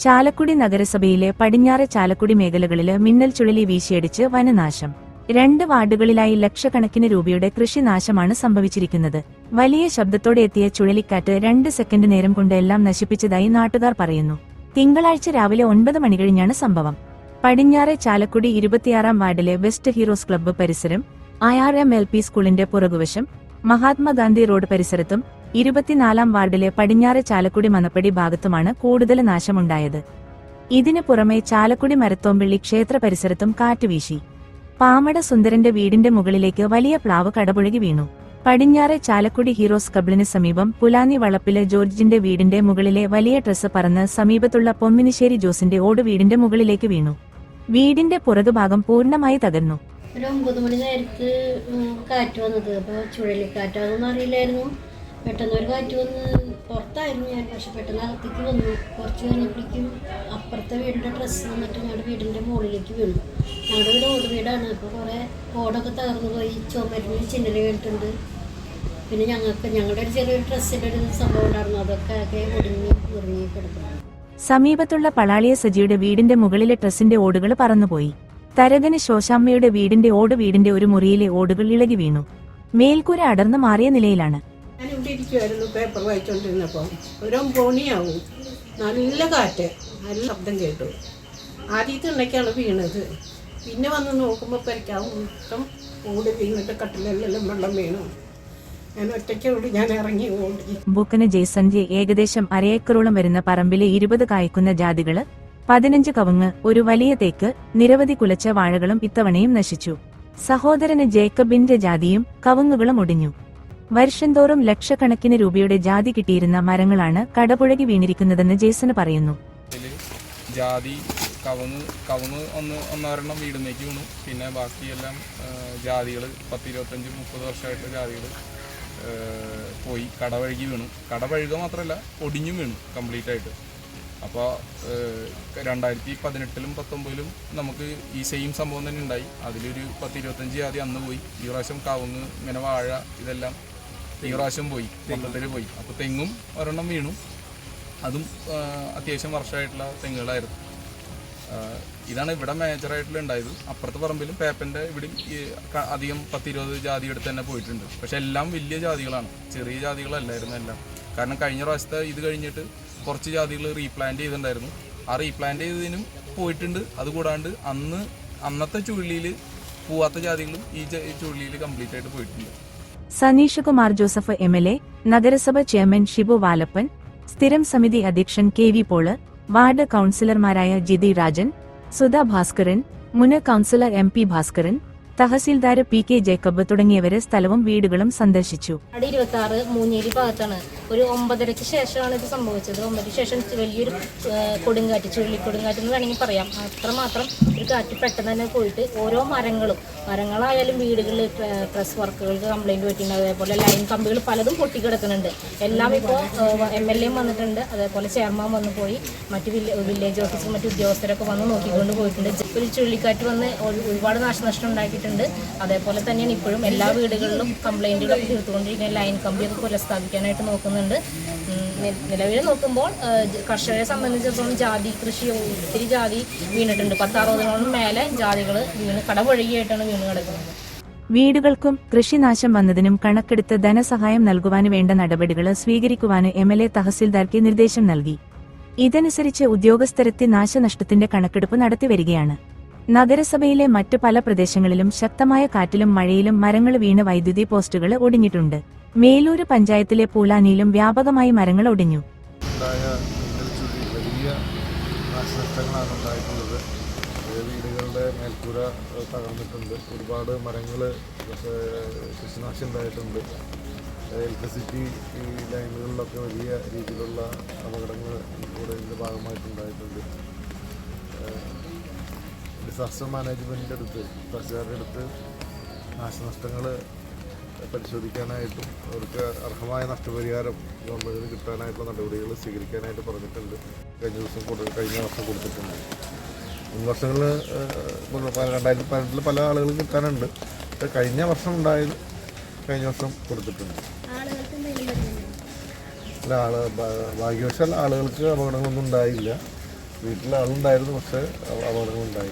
ചാലക്കുടി നഗരസഭയിലെ പടിഞ്ഞാറെ ചാലക്കുടി മേഖലകളിൽ മിന്നൽ ചുഴലി വീശിയടിച്ച് വനനാശം. രണ്ട് വാർഡുകളിലായി ലക്ഷക്കണക്കിന് രൂപയുടെ കൃഷിനാശമാണ് സംഭവിച്ചിരിക്കുന്നത്. വലിയ ശബ്ദത്തോടെ എത്തിയ ചുഴലിക്കാറ്റ് രണ്ട് സെക്കൻഡ് നേരം കൊണ്ട് എല്ലാം നശിപ്പിച്ചതായി നാട്ടുകാർ പറയുന്നു. തിങ്കളാഴ്ച രാവിലെ ഒൻപത് മണി കഴിഞ്ഞാണ് സംഭവം. പടിഞ്ഞാറെ ചാലക്കുടി ഇരുപത്തിയാറാം വാർഡിലെ വെസ്റ്റ് ഹീറോസ് ക്ലബ്ബ് പരിസരം I R M L P സ്കൂളിന്റെ പുറകുവശം മഹാത്മാഗാന്ധി റോഡ് പരിസരത്തും ഇരുപത്തിനാലാം വാർഡിലെ പടിഞ്ഞാറ് ചാലക്കുടി മനപ്പടി ഭാഗത്തുമാണ് കൂടുതൽ നാശമുണ്ടായത്. ഇതിനു പുറമെ ചാലക്കുടി മരത്തോമ്പിള്ളി ക്ഷേത്ര പരിസരത്തും കാറ്റ് വീശി. പാമട സുന്ദരന്റെ വീടിന്റെ മുകളിലേക്ക് വലിയ പ്ലാവ് കടപുഴകി വീണു. പടിഞ്ഞാറെ ചാലക്കുടി ഹീറോസ് കബിളിന് സമീപം പുലാനി വളപ്പിലെ ജോർജിന്റെ വീടിന്റെ മുകളിലെ വലിയ ഡ്രസ്സ് പറന്ന് സമീപത്തുള്ള പൊമ്മിനിശ്ശേരി ജോസിന്റെ ഓട് വീടിന്റെ മുകളിലേക്ക് വീണു. വീടിന്റെ പുറകുഭാഗം പൂർണമായി തകർന്നു. ഒരു ഒമ്പത് മണി നേരത്ത് കാറ്റ് വന്നത്. അപ്പോൾ ചുഴലിക്കാറ്റാണെന്ന് അറിയില്ലായിരുന്നു. പെട്ടെന്ന് ഒരു കാറ്റ് വന്ന് പുറത്തായിരുന്നു ഞാൻ. പക്ഷെ പെട്ടെന്ന് അകത്തേക്ക് വന്നു. കുറച്ച് കഴിഞ്ഞപ്പോഴേക്കും അപ്പുറത്തെ വീടിന്റെ ഡ്രസ്സ് വന്നിട്ട് ഞങ്ങളുടെ വീടിന്റെ മുകളിലേക്ക് വീണു. ഞങ്ങളുടെ വീട് ഓട് വീടാണ്. അപ്പോൾ കുറേ ഓടൊക്കെ തകർന്നു പോയി. ചുമരിന് ചിന്നൽ വീണിട്ടുണ്ട് പിന്നെ ഞങ്ങൾക്ക് ഞങ്ങളുടെ ഒരു ചെറിയൊരു ഡ്രസ്സിന്റെ ഒരു സംഭവം ഉണ്ടായിരുന്നു. അതൊക്കെ ആകെ ഒടിഞ്ഞ് ഉറങ്ങി കിടക്കുന്നു. സമീപത്തുള്ള പളാളിയ സജിയുടെ വീടിന്റെ മുകളിലെ ഡ്രസ്സിന്റെ ഓടുകൾ പറന്നുപോയി. തരകന് ശോശാമ്മയുടെ വീടിന്റെ ഓട് വീടിന്റെ ഒരു മുറിയിലെ ഓടുകൾ ഇളകി വീണു. മേൽക്കൂര അടർന്നു മാറിയ നിലയിലാണ്. ഞാൻ ഇവിടെ ഇരിക്കുമായിരുന്നു പേപ്പർ വായിച്ചുകൊണ്ടിരുന്നപ്പോൾ ഒരു പോണിയാവും നല്ല കാറ്റ്. നല്ല ശബ്ദം കേട്ടു. ആദ്യത്തെ ഉണ്ടൊക്കെയാണ് വീണത്. പിന്നെ വന്ന് നോക്കുമ്പോൾ പരിക്കാവും മൊത്തം ഓടി വീണിട്ട് കട്ടിലെല്ലാം വെള്ളം വീണു. ബുക്കന് ജയ്സന്റെ ഏകദേശം അരയേക്കറോളം വരുന്ന പറമ്പിലെ ഇരുപത് കായ്ക്കുന്ന ജാതികൾ പതിനഞ്ച് കവുങ്ങ് ഒരു വലിയ തേക്ക് നിരവധി കുലച്ച വാഴകളും ഇത്തവണയും നശിച്ചു. സഹോദരന് ജേക്കബിന്റെ ജാതിയും കവുങ്ങുകളും ഒടിഞ്ഞു. വർഷം തോറും ലക്ഷക്കണക്കിന് രൂപയുടെ ജാതി കിട്ടിയിരുന്ന മരങ്ങളാണ് കടപുഴകി വീണിരിക്കുന്നതെന്ന് ജേസന് പറയുന്നു. ജാതി കവുങ്ങ് കവുങ്ങ് ഒന്ന് ഒന്നൊരെണ്ണം വീടിലേക്ക് വീണു. പിന്നെ ബാക്കിയെല്ലാം ജാതികൾ പത്ത് ഇരുപത്തഞ്ച് മുപ്പത് വർഷമായിട്ട് ജാതികൾ പോയി കടവഴുകി വീണു. കടവഴുക മാത്രമല്ല ഒടിഞ്ഞും വീണു കംപ്ലീറ്റ് ആയിട്ട് അപ്പോൾ രണ്ടായിരത്തി പതിനെട്ടിലും പത്തൊമ്പതിലും നമുക്ക് ഈ സെയിം സംഭവം തന്നെ ഉണ്ടായി. അതിലൊരു പത്ത് ഇരുപത്തഞ്ച് ജാതി അന്ന് പോയി. ഈ പ്രാവശ്യം കവുങ്ങ് ഇങ്ങനെ വാഴ ഇതെല്ലാം ഈ പ്രാവശ്യം പോയി മൊത്തത്തിൽ പോയി. അപ്പോൾ തെങ്ങും ഒരെണ്ണം വീണു. അതും അത്യാവശ്യം വർഷമായിട്ടുള്ള തെങ്ങുകളായിരുന്നു. ഇതാണ് ഇവിടെ മേജറായിട്ടുള്ള ഉണ്ടായത്. അപ്പുറത്തെ പറമ്പിലും പേപ്പന്റെ ഇവിടെ അധികം പത്തിരുപത് ജാതി എടുത്ത് തന്നെ പോയിട്ടുണ്ട്. പക്ഷെ എല്ലാം വലിയ ജാതികളാണ്. ചെറിയ ജാതികളല്ലായിരുന്നു എല്ലാം. കാരണം കഴിഞ്ഞ പ്രാവശ്യത്തെ ഇത് കഴിഞ്ഞിട്ട് കുറച്ച് ജാതികൾ റീപ്ലാന്റ് ചെയ്തിട്ടുണ്ടായിരുന്നു. ആ റീപ്ലാന്റ് ചെയ്തതിനും പോയിട്ടുണ്ട്. അതുകൂടാണ്ട് അന്ന് അന്നത്തെ ചുഴലിയിൽ പോവാത്ത ജാതികളും ഈ ചുഴലിയിൽ കംപ്ലീറ്റ് ആയിട്ട് പോയിട്ടുണ്ട്. Saneesh Kumar Joseph M L A നഗരസഭ ചെയർമാൻ ഷിബു വാലപ്പൻ സ്ഥിരം സമിതി അധ്യക്ഷൻ കെ വി പോൾ വാർഡ് കൌൺസിലർമാരായ ജിതി രാജൻ സുധാ ഭാസ്കരൻ മുൻ councillor M P Bhaskaran tahsildar P K Jacob തുടങ്ങിയവരെ സ്ഥലവും വീടുകളും സന്ദർശിച്ചു. ഭാഗത്താണ്. ഒരു ഒമ്പതരയ്ക്ക് ശേഷമാണ് ഇത് സംഭവിച്ചത്. ഒമ്പതരയ്ക്ക് ശേഷം വലിയൊരു കൊടുങ്കാറ്റ് ചുഴലിക്കൊടുങ്കാറ്റ് എന്ന് വേണമെങ്കിൽ പറയാം. അത്രമാത്രം ഒരു കാറ്റ് പെട്ടെന്ന് തന്നെ പോയിട്ട് ഓരോ മരങ്ങളും മരങ്ങളായാലും വീടുകളിൽ പ്രസ് വർക്കുകൾക്ക് കംപ്ലൈന്റ് പറ്റിയിട്ടുണ്ട്. അതേപോലെ ലൈൻ കമ്പികൾ പലതും പൊട്ടിക്കിടക്കുന്നുണ്ട്. എല്ലാം ഇപ്പോൾ എം എൽ എയും വന്നിട്ടുണ്ട്. അതേപോലെ ചെയർമാൻ വന്നു പോയി. മറ്റ് വില്ല- വില്ലേജ് ഓഫീസർ മറ്റു ഉദ്യോഗസ്ഥരൊക്കെ വന്ന് നോക്കിക്കൊണ്ട് പോയിട്ടുണ്ട്. ഒരു ചുഴലിക്കാറ്റ് വന്ന് ഒരു- ഒരുപാട് നാശനഷ്ടം ഉണ്ടാക്കിയിട്ടുണ്ട്. അതേപോലെ തന്നെയാണ് ഇപ്പോഴും എല്ലാ വീടുകളിലും കംപ്ലൈന്റുകളൊക്കെ തീർത്തുകൊണ്ടിരിക്കുന്ന ലൈൻ കമ്പിയൊക്കെ പുനഃസ്ഥാപിക്കാനായിട്ട് നോക്കുന്നുണ്ട് ഉം, നിലവിൽ നോക്കുമ്പോൾ കർഷകരെ സംബന്ധിച്ചിടത്തോളം ജാതി കൃഷി ഒത്തിരി ജാതി വീണിട്ടുണ്ട്. പത്താറുപതിനോളം മേലെ ജാതികൾ വീണ് കടപുഴകിയായിട്ടാണ് വീണ് കിടക്കുന്നത്. വീടുകൾക്കും കൃഷിനാശം വന്നതിനും കണക്കെടുത്ത് ധനസഹായം നൽകുവാനും വേണ്ട നടപടികൾ സ്വീകരിക്കുവാന് എം എൽ എ തഹസിൽദാർക്ക് നിർദ്ദേശം നൽകി. ഇതനുസരിച്ച് ഉദ്യോഗസ്ഥരെത്തി നാശനഷ്ടത്തിന്റെ കണക്കെടുപ്പ് നടത്തിവരികയാണ് നഗരസഭയിലെ മറ്റു പല പ്രദേശങ്ങളിലും ശക്തമായ കാറ്റിലും മഴയിലും മരങ്ങൾ വീണ് വൈദ്യുതി പോസ്റ്റുകൾ ഒടിഞ്ഞിട്ടുണ്ട്. മേലൂര് പഞ്ചായത്തിലെ പൂലാനിയിലും വ്യാപകമായി മരങ്ങൾ ഒടിഞ്ഞു. നാശനഷ്ടങ്ങളാണ് ഉണ്ടായിട്ടുള്ളത്. വീടുകളുടെ മേൽക്കൂര തകർന്നിട്ടുണ്ട്. ഒരുപാട് മരങ്ങൾ കൃഷിനാശം ഉണ്ടായിട്ടുണ്ട്. ഇലക്ട്രിസിറ്റി ഈ ലൈനുകളിലൊക്കെ വലിയ രീതിയിലുള്ള അപകടങ്ങൾ ഇവിടെ ഇതിന്റെ ഭാഗമായിട്ടുണ്ടായിട്ടുണ്ട് ഡിസാസ്റ്റർ മാനേജ്മെന്റിന്റെ അടുത്ത് തഹസിൽദാരുടെ അടുത്ത് നാശനഷ്ടങ്ങൾ പരിശോധിക്കാനായിട്ടും അവർക്ക് അർഹമായ നഷ്ടപരിഹാരം ഗവൺമെന്റിന് കിട്ടാനായിട്ടുള്ള നടപടികൾ സ്വീകരിക്കാനായിട്ട് പറഞ്ഞിട്ടുണ്ട്. കഴിഞ്ഞ ദിവസം കൊടു കഴിഞ്ഞ വർഷം കൊടുത്തിട്ടുണ്ട്. മുൻ വർഷങ്ങളിൽ രണ്ടായിരത്തി പതിനെട്ടിൽ പല ആളുകളും കിട്ടാനുണ്ട്. പക്ഷേ കഴിഞ്ഞ വർഷം ഉണ്ടായത് കഴിഞ്ഞ വർഷം കൊടുത്തിട്ടുണ്ട്. അല്ല ആൾ ഭാ- ഭാഗ്യവശാൽ ആളുകൾക്ക് അപകടങ്ങളൊന്നും ഉണ്ടായില്ല. വീട്ടിൽ ആളുണ്ടായിരുന്നു പക്ഷേ അപകടങ്ങളുണ്ടായി